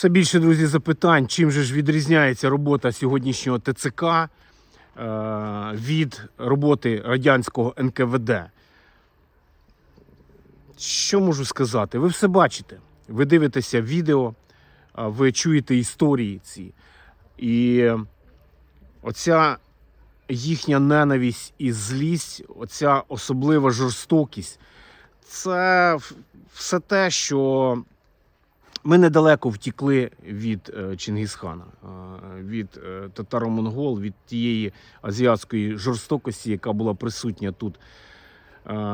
Все більше, друзі, запитань, чим же ж відрізняється робота сьогоднішнього ТЦК е, від роботи радянського НКВД. Що можу сказати? Ви все бачите. Ви дивитеся відео, ви чуєте історії ці. І оця їхня ненависть і злість, оця особлива жорстокість це все те, що ми недалеко втікли від е, Чингісхана, е, від е, татаро-монгол, від тієї азіатської жорстокості, яка була присутня тут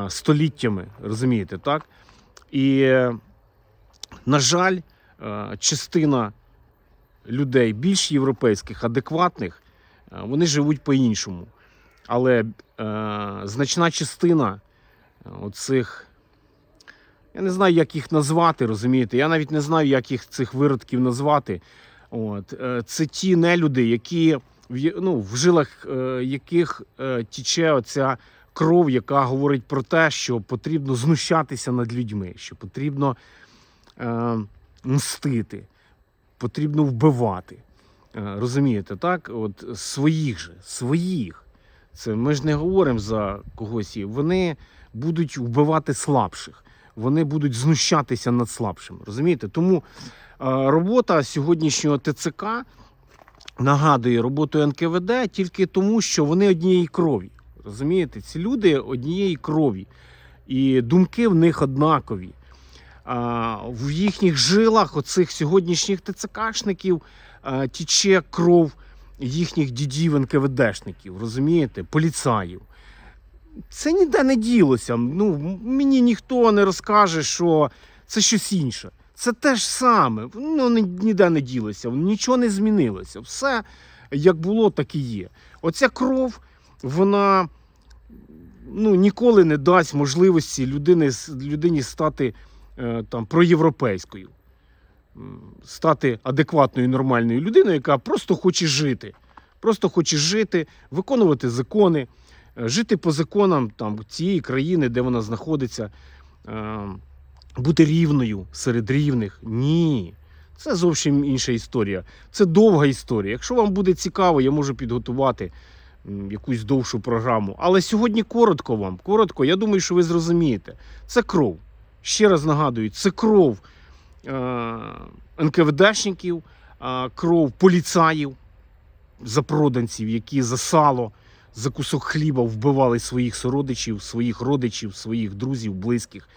століттями, розумієте, так? І, на жаль, частина людей більш європейських, адекватних, вони живуть по-іншому. Але значна частина оцих я не знаю, як їх назвати, розумієте? Я навіть не знаю, як їх цих виродків назвати. От. е, Це ті нелюди, які ну, в жилах е, яких е, тіче оця кров, яка говорить про те, що потрібно знущатися над людьми, що потрібно е, мстити, потрібно вбивати. Розумієте, так? От своїх же, своїх. Це ми ж не говоримо за когось. Вони будуть вбивати слабших вони будуть знущатися над слабшими. Розумієте? Тому е, робота сьогоднішнього ТЦК нагадує роботу НКВД тільки тому, що вони однієї крові. Розумієте, ці люди однієї крові, і думки в них однакові. В їхніх жилах, оцих сьогоднішніх ТЦКшників, а, тіче кров їхніх дідів НКВДшників, розумієте, поліцаїв це ніде не ділося. Ну, мені ніхто не розкаже, що це щось інше. Це те ж саме. Ну, ніде не ділося, нічого не змінилося. Все як було, так і є. Оця кров, вона ну, ніколи не дасть можливості людини, людині стати е, там, проєвропейською, стати адекватною нормальною людиною, яка просто хоче жити. Просто хоче жити, виконувати закони жити по законам там, цієї країни, де вона знаходиться, е, бути рівною серед рівних. Ні. Це зовсім інша історія. Це довга історія. Якщо вам буде цікаво, я можу підготувати якусь довшу програму. Але сьогодні коротко вам. Коротко, я думаю, що ви зрозумієте. Це кров. Ще раз нагадую, це кров е- НКВДшників, е- кров поліцаїв, запроданців, які за сало за кусок хліба вбивали своїх сородичів, своїх родичів, своїх друзів, близьких,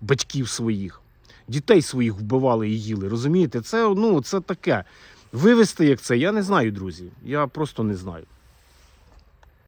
батьків своїх, дітей своїх вбивали і їли. Розумієте, це, ну, це таке. Вивести як це, я не знаю, друзі. Я просто не знаю.